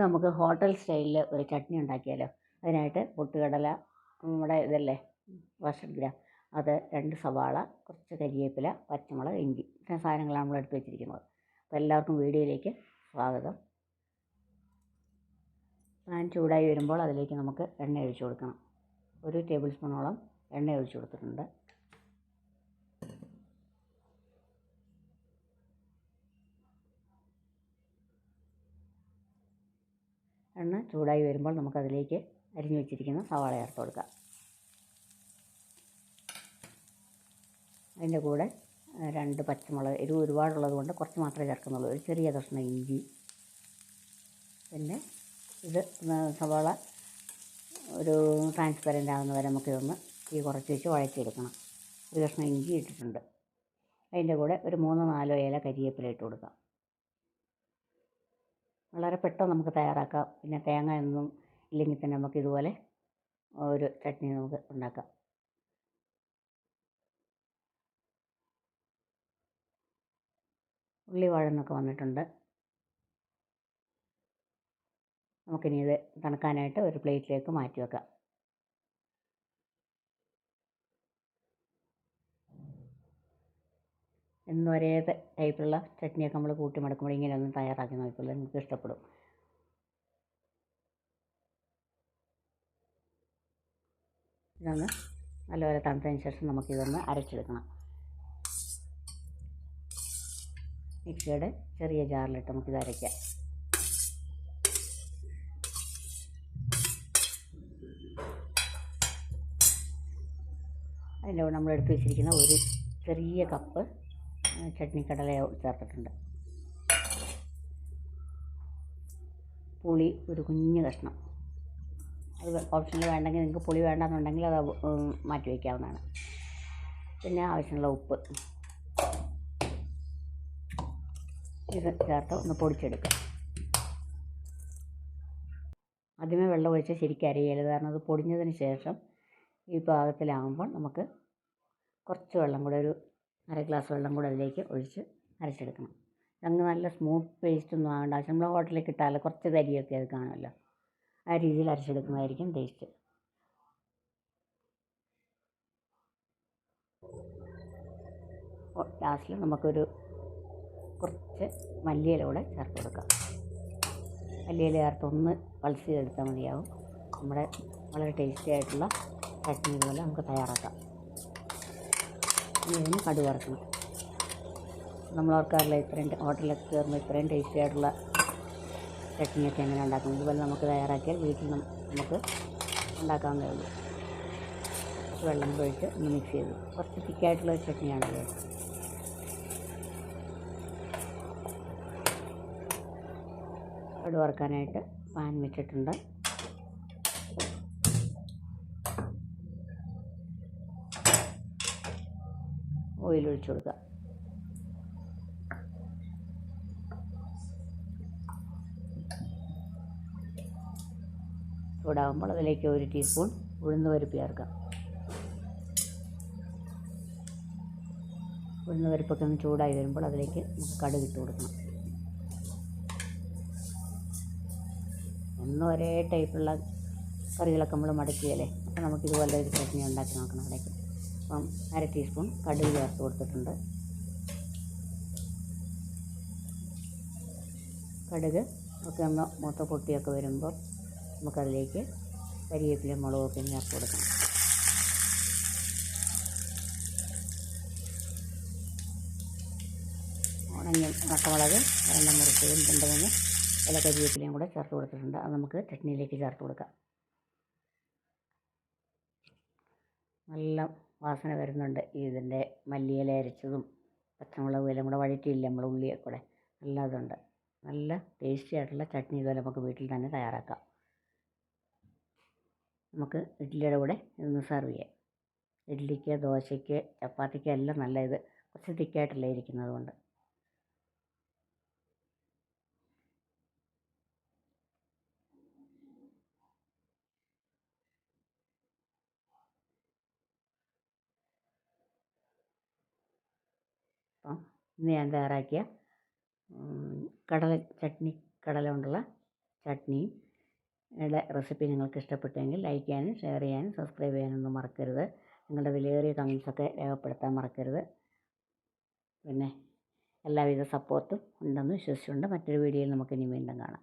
നമുക്ക് ഹോട്ടൽ സ്റ്റൈലിൽ ഒരു ചട്നി ഉണ്ടാക്കിയാലോ? അതിനായിട്ട് പൊട്ടുകടല നമ്മുടെ ഇതല്ലേ ഗ്രാം അത് രണ്ട് സവാള കുറച്ച് കരിവേപ്പില പച്ചമുളക് ഇഞ്ചി ഇത്രയും സാധനങ്ങളാണ് നമ്മൾ എടുത്ത് വെച്ചിരിക്കുന്നത്. അപ്പോൾ എല്ലാവർക്കും വീഡിയോയിലേക്ക് സ്വാഗതം. പാൻ ചൂടായി വരുമ്പോൾ അതിലേക്ക് നമുക്ക് എണ്ണ ഒഴിച്ചു കൊടുക്കണം. ഒരു ടേബിൾ സ്പൂണോളം എണ്ണ ഒഴിച്ചു കൊടുത്തിട്ടുണ്ട്. എണ്ണ ചൂടായി വരുമ്പോൾ നമുക്കതിലേക്ക് അരിഞ്ഞു വെച്ചിരിക്കുന്ന സവാള ചേർത്ത് കൊടുക്കാം. അതിന്റെ കൂടെ രണ്ട് പച്ചമുളക് എരിവ് ഒരുപാടുള്ളത് കൊണ്ട് കുറച്ച് മാത്രമേ ചേർക്കുന്നുള്ളൂ. ഒരു ചെറിയ കഷ്ണം ഇഞ്ചി. പിന്നെ ഇത് സവാള ഒരു ട്രാൻസ്പെറന്റ് ആകുന്ന വരെ നമുക്കിതൊന്ന് തീ കുറച്ച് വെച്ച് വഴറ്റിയെടുക്കണം. ഒരു കഷ്ണം ഇഞ്ചി ഇട്ടിട്ടുണ്ട്. അതിന്റെ കൂടെ ഒരു മൂന്നോ നാലോ ഇല കരിയേപ്പില ഇട്ട് കൊടുക്കാം. വളരെ പെട്ടെന്ന് നമുക്ക് തയ്യാറാക്കാം. പിന്നെ തേങ്ങ ഒന്നും ഇല്ലെങ്കിൽ തന്നെ നമുക്ക് ഇതുപോലെ ഒരു ചട്നി നമുക്ക് ഉണ്ടാക്കാം. ഉള്ളി വഴന്നൊക്കെ വന്നിട്ടുണ്ട്. നമുക്കിനി ഇത് തണുക്കാനായിട്ട് ഒരു പ്ലേറ്റിലേക്ക് മാറ്റി വെക്കാം. എന്നും ഒരേ ടൈപ്പിലുള്ള ചട്നിയൊക്കെ നമ്മൾ കൂട്ടി മടക്കുമ്പോൾ ഇങ്ങനെ ഒന്ന് തയ്യാറാക്കി നോക്കിക്കോളൂ. നിങ്ങൾക്ക് ഇഷ്ടപ്പെടും. ഇതൊന്ന് നല്ലപോലെ തണുത്തതിന് ശേഷം നമുക്കിതൊന്ന് അരച്ചെടുക്കണം. മിക്സിയുടെ ചെറിയ ജാറിലിട്ട് നമുക്കിത് അരയ്ക്കാം. അതിന്റെ കൂടെ നമ്മൾ എടുത്ത് വെച്ചിരിക്കുന്ന ഒരു ചെറിയ കപ്പ് ചട്നി കടല ചേർത്തിട്ടുണ്ട്. പുളി ഒരു കുഞ്ഞ് കഷ്ണം. അത് ഓപ്ഷനിൽ വേണ്ടെങ്കിൽ നിങ്ങൾക്ക് പുളി വേണ്ടെന്നുണ്ടെങ്കിൽ അത് മാറ്റി വയ്ക്കാവുന്നതാണ്. പിന്നെ ആവശ്യമുള്ള ഉപ്പ്. ഇത് ചേർത്ത് ഒന്ന് പൊടിച്ചെടുക്കാം. ആദ്യമേ വെള്ളം ഒഴിച്ച് ശരിക്കും അരിയരുത്. കാരണം അത് പൊടിഞ്ഞതിന് ശേഷം ഈ പാകത്തിലാകുമ്പോൾ നമുക്ക് കുറച്ച് വെള്ളം കൂടെ ഒരു അര ഗ്ലാസ് വെള്ളം കൂടെ അതിലേക്ക് ഒഴിച്ച് അരച്ചെടുക്കണം. അങ്ങ് നല്ല സ്മൂത്ത് പേസ്റ്റ് ഒന്നും ആകേണ്ട ആവശ്യം. നമ്മൾ ഹോട്ടലിൽ കിട്ടാമല്ലോ കുറച്ച് തരിയൊക്കെ അത് കാണുമല്ലോ. ആ രീതിയിൽ അരച്ചെടുക്കുന്നതായിരിക്കും ടേസ്റ്റ് ലാസ്റ്റിൽ നമുക്കൊരു കുറച്ച് മല്ലിയില കൂടെ ചേർത്ത് കൊടുക്കാം. മല്ലിയില ചേർത്ത് ഒന്ന് പൾസ് ചെയ്തെടുത്താൽ മതിയാവും. നമ്മുടെ വളരെ ടേസ്റ്റി ആയിട്ടുള്ള ചട്നി പോലെ നമുക്ക് തയ്യാറാക്കാം. ഇനി ഇതിന് കടുക് വറക്കണം. നമ്മൾ ഓർക്കാറില്ല ഇത്രയും ഹോട്ടലിലൊക്കെ കയറുമ്പോൾ ഇത്രയും ടേസ്റ്റി ആയിട്ടുള്ള ചട്നിയൊക്കെ എങ്ങനെ ഉണ്ടാക്കും ഇതുപോലെ നമുക്ക് തയ്യാറാക്കിയാൽ വീട്ടിൽ നമുക്ക് ഉണ്ടാക്കാൻ ഉള്ളൂ. വെള്ളം പോയിട്ട് ഒന്ന് മിക്സ് ചെയ്തു. കുറച്ച് തിക്കായിട്ടുള്ള ഒരു ചട്നിയാണത് കടുക് വറക്കാനായിട്ട് പാൻ വെച്ചിട്ടുണ്ട്. ഓയിൽ ഒഴിച്ചു കൊടുക്കുക. ചൂടാകുമ്പോൾ അതിലേക്ക് ഒരു ടീസ്പൂൺ ഉഴുന്ന് പരിപ്പ് ചേർക്കാം. ഉഴുന്ന് പരിപ്പൊക്കെ ഒന്ന് ചൂടായി വരുമ്പോൾ അതിലേക്ക് കടുക് ഇട്ട് കൊടുക്കണം. എന്നും ഒരേ ടൈപ്പുള്ള കറികളൊക്കെ നമ്മൾ മടക്കിയല്ലേ അപ്പോൾ നമുക്കിതുപോലെ ഒരു ചട്നി ഉണ്ടാക്കി നോക്കണം ഇടയ്ക്ക്. അപ്പം അര ടീസ്പൂൺ കടുക് ചേർത്ത് കൊടുത്തിട്ടുണ്ട്. കടുക് ഒക്കെ ഒന്ന് മൂത്ത പൊട്ടിയൊക്കെ വരുമ്പോൾ നമുക്കതിലേക്ക് കരിവേപ്പിലും മുളകൊക്കെ ചേർത്ത് കൊടുക്കണം. ഉണങ്ങിയ പച്ചമുളക് ഒരെണ്ണം മുറിച്ചതും രണ്ട് മൂന്ന് ഇല കരിവേപ്പിലയും കൂടെ ചേർത്ത് കൊടുത്തിട്ടുണ്ട്. അത് നമുക്ക് ചട്നിയിലേക്ക് ചേർത്ത് കൊടുക്കാം. നല്ല വാസന വരുന്നുണ്ട്. ഇതിന്റെ മല്ലിയില അരച്ചതും പച്ചമുളക് എല്ലാം കൂടെ വഴറ്റിയില്ല നമ്മൾ ഉള്ളിയൊക്കെ കൂടെ. നല്ല അതുണ്ട് നല്ല ടേസ്റ്റി ആയിട്ടുള്ള ചട്നി ഇതുപോലെ നമുക്ക് വീട്ടിൽ തന്നെ തയ്യാറാക്കാം. നമുക്ക് ഇഡ്ഡലിയുടെ കൂടെ ഇന്ന് സെർവ് ചെയ്യാം. ഇഡ്ഡലിക്ക് ദോശയ്ക്ക് ചപ്പാത്തിക്ക് എല്ലാം നല്ല ഇത് കുറച്ച് തിക്കായിട്ടല്ലേ ഇരിക്കുന്നത് കൊണ്ട് അപ്പം ഇന്ന് ഞാൻ തയ്യാറാക്കിയ കടല ചട്നി കടല കൊണ്ടുള്ള ചട്നിയും യുടെ റെസിപ്പി നിങ്ങൾക്ക് ഇഷ്ടപ്പെട്ടെങ്കിൽ ലൈക്ക് ചെയ്യാനും ഷെയർ ചെയ്യാനും സബ്സ്ക്രൈബ് ചെയ്യാനൊന്നും മറക്കരുത്. നിങ്ങളുടെ വിലയേറിയ കമൻസൊക്കെ രേഖപ്പെടുത്താൻ മറക്കരുത്. പിന്നെ എല്ലാവിധ സപ്പോർട്ടും ഉണ്ടെന്ന് വിശ്വസിച്ചുകൊണ്ട് മറ്റൊരു വീഡിയോയിൽ നമുക്ക് ഇനി വീണ്ടും കാണാം.